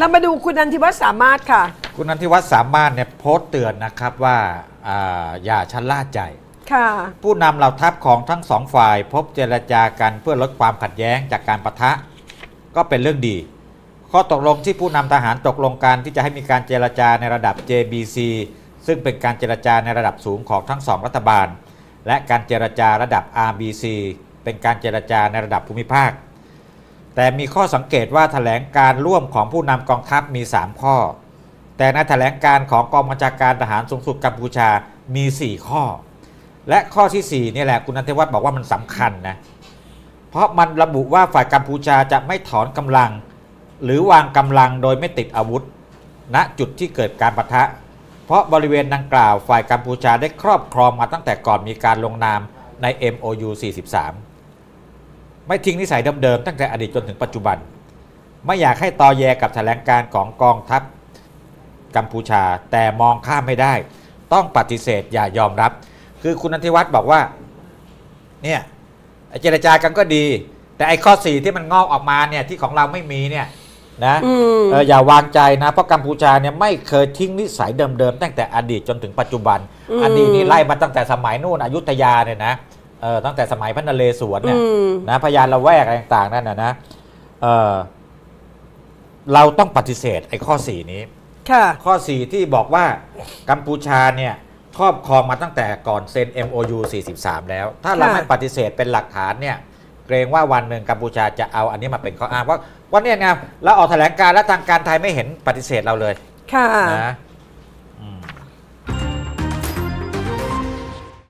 เรามาดูคุณนันทิวัฒน์สามารถค่ะ คุณนันทิวัฒน์สามารถเนี่ยโพสต์เตือนนะครับว่าอ่าอย่าชะล่าใจ ค่ะ ผู้นำเหล่าทัพของทั้งสองฝ่าย พบเจรจากันเพื่อลดความขัดแย้งจากการปะทะ ก็เป็นเรื่องดี ข้อตกลงที่ผู้นำทหารตกลงกันที่จะให้มีการเจรจาในระดับ JBC ซึ่งเป็นการเจรจาในระดับสูงของทั้งสองรัฐบาล และการเจรจาระดับ RBC เป็นการเจรจาในระดับภูมิภาค แต่มีข้อสังเกตว่าแถลงการร่วมของผู้นำกองทัพมี 3 ข้อ แต่ในแถลงการของกองบัญชาการทหารสูงสุดกัมพูชามี 4 ข้อ และข้อทีสี่4นี่แหละคุณนันทวัฒน์บอกว่ามันสำคัญนะเพราะมันระบุว่าฝ่ายกัมพูชาจะไม่ถอนกำลัง หรือวางกำลังโดยไม่ติดอาวุธณจุดที่เกิดการปะทะ เพราะบริเวณดังกล่าวฝ่ายกัมพูชาได้ครอบครองมาตั้งแต่ก่อนมีการลงนามใน MOU 43 ไม่ทิ้งนิสัยเดิมๆตั้งแต่อดีตจนถึงปัจจุบัน ไม่อยากให้ตอแยกับแถลงการของกองทัพกัมพูชา แต่มองข้ามไม่ได้ ต้องปฏิเสธอย่ายอมรับ คือคุณนันทิวัฒน์บอกว่าเนี่ยไอ้เจรจากันก็ดี แต่ไอ้ข้อสี่ที่มันงอกออกมาเนี่ยที่ของเราไม่มีเนี่ยนะอืมเอออย่าวางใจนะ เพราะกัมพูชาเนี่ยไม่เคยทิ้งนิสัยเดิมๆตั้งแต่อดีตจนถึงปัจจุบันอืมอดีตนี่ไล่มาตั้งแต่สมัยนู่นอยุธยาเนี่ยนะ เออตั้งแต่สมัยพระนเรศวรเนี่ยอืม นะพยานละแวกอะไรต่างๆนั่นนะนะเออเราต้องปฏิเสธไอ้ข้อสี่นี้ ค่ะ ข้อ 4 ที่บอกว่ากัมพูชาเนี่ยครอบครองมาตั้งแต่ก่อนเซ็น MOU 43 แล้ว ถ้าเราค่ะ ไม่ปฏิเสธเป็นหลักฐานเนี่ยเกรงว่าวันหนึ่งกัมพูชาจะเอาอันนี้มาเป็นข้ออ้างว่าวันนี้ไงเราออกแถลงการณ์และทางการไทยไม่เห็นปฏิเสธเราเลยค่ะ นะ